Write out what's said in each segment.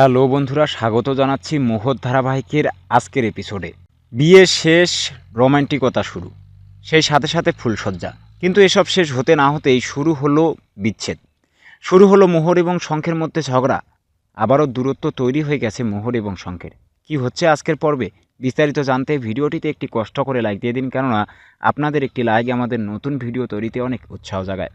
Hello বন্ধুরা, স্বাগত জানাচ্ছি মোহর ধারাবাহিকের আজকের এপিসোডে বিয়ে শেষ রোমান্টিকতা শুরু, সেই সাথে সাথে ফুলসজ্জা কিন্তু এসব শেষ হতে না হতেই শুরু হলো বিচ্ছেদ। শুরু হলো মোহর এবং শঙ্খের মধ্যে ঝগড়া। আবারও দূরত্ব তৈরি হয়ে গেছে মোহর এবং শঙ্খের। কি হচ্ছে আজকের পর্বে? বিস্তারিত জানতে ভিডিওটিতে একটি কষ্ট করে লাইক দিয়ে দিন, কেননা আপনাদের একটি লাইক আমাদের নতুন ভিডিও তৈরিতে অনেক উৎসাহ জাগায়।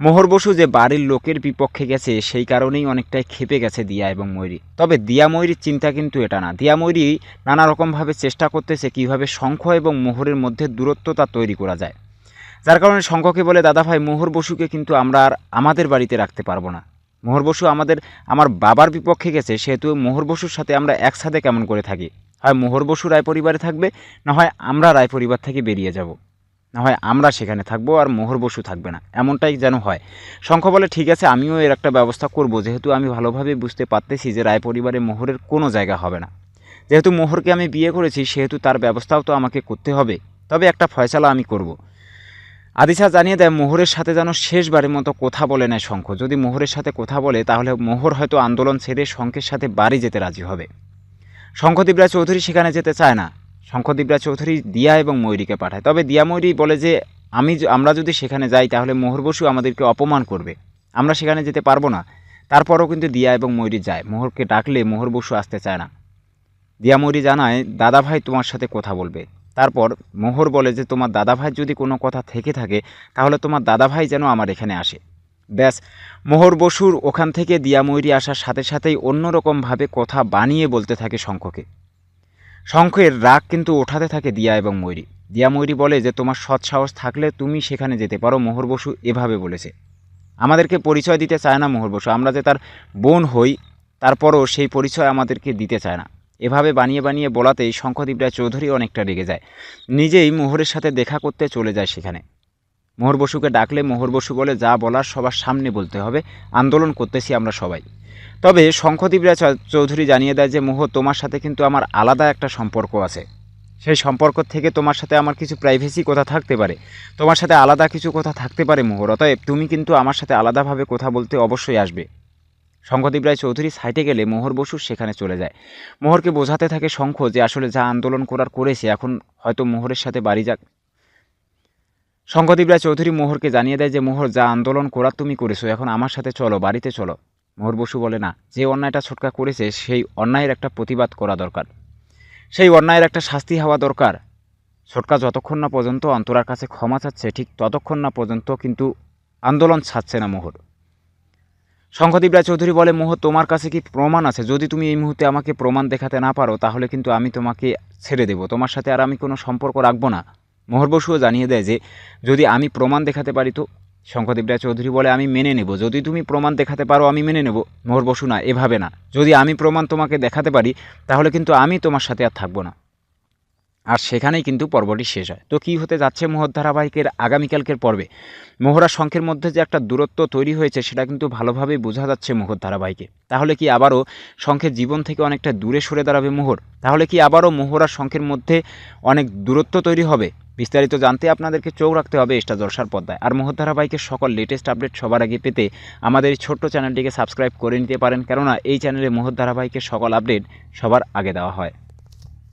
মোহর বসু যে বাড়ির লোকের বিপক্ষে গেছে, সেই কারণেই অনেকটাই ক্ষেপে গেছে দিয়া এবং ময়ূরী তবে দিয়া ময়ূরীর চিন্তা কিন্তু এটা না। দিয়া ময়ূরী নানা রকমভাবে চেষ্টা করতেছে কীভাবে শঙ্খ এবং মোহরের মধ্যে দূরত্বতা তৈরি করা যায়। যার কারণে শঙ্খকে বলে, দাদা ভাই, মোহর বসুকে কিন্তু আমরা আর আমাদের বাড়িতে রাখতে পারব না। মোহর বসু আমাদের, আমার বাবার বিপক্ষে গেছে, সেহেতু মোহর বসুর সাথে আমরা একসাথে কেমন করে থাকি? হয় মোহর বসু রায় পরিবারে থাকবে, না হয় আমরা রায় পরিবার থেকে বেরিয়ে যাব। না হয় আমরা সেখানে থাকব আর মোহর বসু থাকবে না, এমনটাই যেন হয়। শঙ্খ বলে, ঠিক আছে, আমিও এর একটা ব্যবস্থা করব। যেহেতু আমি ভালোভাবে বুঝতে পারতেছি যে রায় পরিবারে মোহরের কোনো জায়গা হবে না। যেহেতু মোহরকে আমি বিয়ে করেছি, সেহেতু তার ব্যবস্থাও তো আমাকে করতে হবে। তবে একটা ফয়সালা আমি করব। আদিশা জানিয়ে দেয়, মোহরের সাথে যেন শেষবারের মতো কথা বলে নেয় শঙ্খ। যদি মোহরের সাথে কথা বলে, তাহলে মোহর হয়তো আন্দোলন ছেড়ে শঙ্খের সাথে বাড়ি যেতে রাজি হবে। শঙ্খদীপ রায় চৌধুরী সেখানে যেতে চায় না। শঙ্খদীপ রায় চৌধুরী দিয়া এবং ময়ূরীকে পাঠায়। তবে দিয়া ময়ূরী বলে যে, আমি আমরা যদি সেখানে যাই, তাহলে মোহর বসু আমাদেরকে অপমান করবে। আমরা সেখানে যেতে পারব না। তারপরও কিন্তু দিয়া এবং ময়ূরী যায়। মোহরকে ডাকলে মোহর বসু আসতে চায় না। দিয়া ময়ূরী জানায়, দাদাভাই তোমার সাথে কথা বলবে। তারপর মোহর বলে যে, তোমার দাদাভাই যদি কোনো কথা থেকে থাকে, তাহলে তোমার দাদাভাই যেন আমার এখানে আসে। ব্যাস, মোহর বসুর ওখান থেকে দিয়া ময়ূরী আসার সাথে সাথেই অন্যরকমভাবে কথা বানিয়ে বলতে থাকে শঙ্খকে শঙ্খের রাগ কিন্তু ওঠাতে থাকে দিয়া এবং ময়ূরী দিয়া ময়ূরী বলে যে, তোমার সৎ সাহস থাকলে তুমি সেখানে যেতে পারো, মোহর বসু এভাবে বলেছে। আমাদেরকে পরিচয় দিতে চায় না মোহর বসু। আমরা যে তার বোন হই, তারপরও সেই পরিচয় আমাদেরকে দিতে চায় না। এভাবে বানিয়ে বানিয়ে বলাতেই শঙ্খদীপ রায় চৌধুরী অনেকটা রেগে যায়। নিজেই মোহরের সাথে দেখা করতে চলে যায় সেখানে। মোহর বসুকে ডাকলে মোহর বসু বলে, যা বলার সবার সামনে বলতে হবে, আন্দোলন করতেছি আমরা সবাই। তবে শঙ্খদীপ রায় চৌধুরী জানিয়ে দেয় যে, মোহর, তোমার সাথে কিন্তু আমার আলাদা একটা সম্পর্ক আছে। সেই সম্পর্ক থেকে তোমার সাথে আমার কিছু প্রাইভেসি কথা থাকতে পারে। তোমার সাথে আলাদা কিছু কথা থাকতে পারে, মোহর। অতএব তুমি কিন্তু আমার সাথে আলাদাভাবে কথা বলতে অবশ্যই আসবে। শঙ্খদীপ রায় চৌধুরী সাইটে গেলে মোহর বসু সেখানে চলে যায়। মোহরকে বোঝাতে থাকে শঙ্খ যে, আসলে যা আন্দোলন করার করেছে, এখন হয়তো মোহরের সাথে বাড়ি যাক। শঙ্খদীপ রায় চৌধুরী মোহরকে জানিয়ে দেয় যে, মোহর, যা আন্দোলন করার তুমি করেছ, এখন আমার সাথে চলো, বাড়িতে চলো। মোহর বসু বলে, না, যে অন্যায়টা ছোটকা করেছে, সেই অন্যায়ের একটা প্রতিবাদ করা দরকার। সেই অন্যায়ের একটা শাস্তি হওয়া দরকার। ছোটকা যতক্ষণ না পর্যন্ত অন্তরার কাছে ক্ষমা চাচ্ছে, ঠিক ততক্ষণ না পর্যন্ত কিন্তু আন্দোলন ছাড়ছে না মোহর। শঙ্খদীপ রায় চৌধুরী বলে, মোহর, তোমার কাছে কি প্রমাণ আছে? যদি তুমি এই মুহূর্তে আমাকে প্রমাণ দেখাতে না পারো, তাহলে কিন্তু আমি তোমাকে ছেড়ে দেবো। তোমার সাথে আর আমি কোনো সম্পর্ক রাখব না। মোহর বসুও জানিয়ে দেয় যে, যদি আমি প্রমাণ দেখাতে পারি তো? শঙ্খদীপ রায় চৌধুরী বলে, আমি মেনে নেব। যদি তুমি প্রমাণ দেখাতে পারো, আমি মেনে নেব। মোহর বসু না, এভাবে না। যদি আমি প্রমাণ তোমাকে দেখাতে পারি, তাহলে কিন্তু আমি তোমার সাথে আর থাকব না। আর সেখানেই কিন্তু পর্বটি শেষ হয়। তো কী হতে যাচ্ছে মোহর ধারাবাহিকের আগামীকালকের পর্বে? মোহরা শঙ্খের মধ্যে যে একটা দূরত্ব তৈরি হয়েছে, সেটা কিন্তু ভালোভাবেই বোঝা যাচ্ছে মোহর ধারাবাহিকে। তাহলে কি আবারও শঙ্খের জীবন থেকে অনেকটা দূরে সরে দাঁড়াবে মোহর? তাহলে কি আবারও মোহরা শঙ্খের মধ্যে অনেক দূরত্ব তৈরি হবে? বিস্তারিত জানতে আপনাদেরকে চোখ রাখতে হবে এস্টা জলসার পর্দায়। আর মোহর ধারাবাহিকের সকল লেটেস্ট আপডেট সবার আগে পেতে আমাদের এই ছোট্ট চ্যানেলটিকে সাবস্ক্রাইব করে নিতে পারেন। কেননা এই চ্যানেলে মোহর ধারাবাহিকের সকল আপডেট সবার আগে দেওয়া হয়।